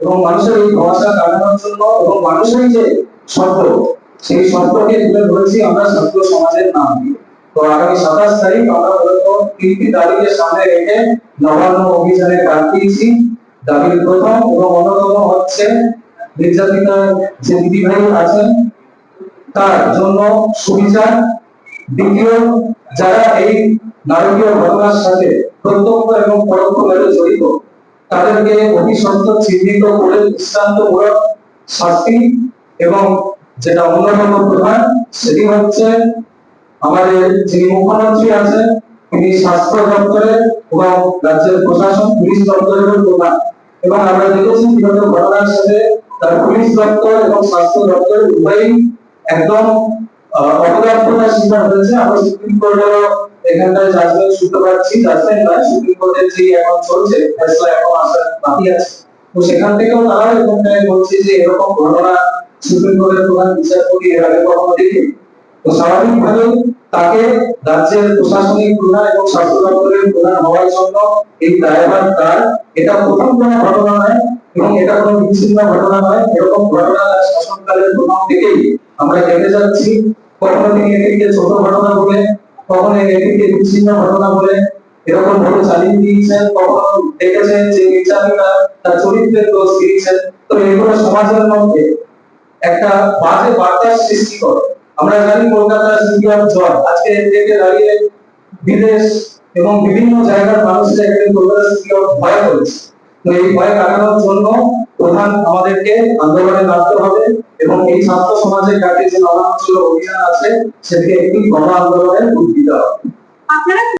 এবং মানুষের এই ভরসা কাটানোর জন্য এবং মানুষের যে শব্দ, সেই শব্দকে তুলে ধরেছি আমরা ছাত্র সমাজের নাম দিয়ে। তো আগামী সাতাশ তারিখ আমরা মূলত তিনটি দাবিকে সামনে রেখে নবান্ন অভিযানে ডাক দিয়েছি। দাবির প্রথম এবং অন্যতম হচ্ছে নির্যাতিত যে দিদিভাই আছেন তার জন্য সুবিচার। দ্বিতীয়, যারা এই নারকীয় ঘটনার সাথে প্রত্যক্ষ এবং পরোক্ষভাবে জড়িত তাদেরকে অতি চিহ্নিত করে দৃষ্টান্তমূলক শাস্তি এবং যেটা অন্যতম প্রধান, সেটি হচ্ছে আমাদের যিনি মুখ্যমন্ত্রী আছেন, তিনি স্বাস্থ্য দপ্তরের এবং রাজ্যের প্রশাসন, পুলিশ দপ্তরের প্রধান। এবং আমরা দেখেছি বিগত ঘটনার সাথে তার পুলিশ দপ্তর এবং স্বাস্থ্য দপ্তর উভয়ই একদম অপদার্থতার শিকার হয়েছে। আমরা সুপ্রিম কোর্টেরও এখানটায় জাজমেন্ট শুনতে পাচ্ছি জাজমেন্ট নয়, সুপ্রিম কোর্টের যে এখন চলছে, ফেসলা এখন আসার বাকি আছে। তো সেখান থেকেও তারা এখানটায় বলছে যে এরকম ঘটনা সুপ্রিম কোর্টের প্রধান বিচারপতি এর আগে কখনো দেখি তো স্বাভাবিকভাবে তাকে রাজ্যের প্রশাসনিক প্রধান এবং স্বাস্থ্য দপ্তরের প্রধান হওয়ার জন্য এই দায়ভার তার। এটা প্রথম কোনো ঘটনা নয় এবং এটা কোনো বিচ্ছিন্ন ঘটনা নয়। এরকম ঘটনা শাসনকালের প্রথম থেকেই আমরা দেখে যাচ্ছি। কখনো তিনি এটিকে ছোট ঘটনা বলে কখনো এটিকে বিচ্ছিন্ন ঘটনা বলে এরকম ভাবে চালিয়ে দিয়েছেন কখনো দেখেছেন যে নির্যাতিতা তার চরিত্রের দোষ দিয়েছেন। তো এগুলো সমাজের মধ্যে একটা বাজে বার্তার সৃষ্টি করে। আমরা জানি কলকাতার সিটি অফ জয় আজকে থেকে দাঁড়িয়ে বিদেশ এবং বিভিন্ন জায়গার মানুষরা এখানে কলকাতা সিটি অফ ভয় করেছে। তো এই ভয় কাটানোর জন্য প্রধান আমাদেরকে আন্দোলনে নামতে হবে। এই ছাত্র সমাজের কাছে যে নবাঞ্চল অভিযান আছে সেটিকে একটি গণ আন্দোলনের রূপ দিতে হবে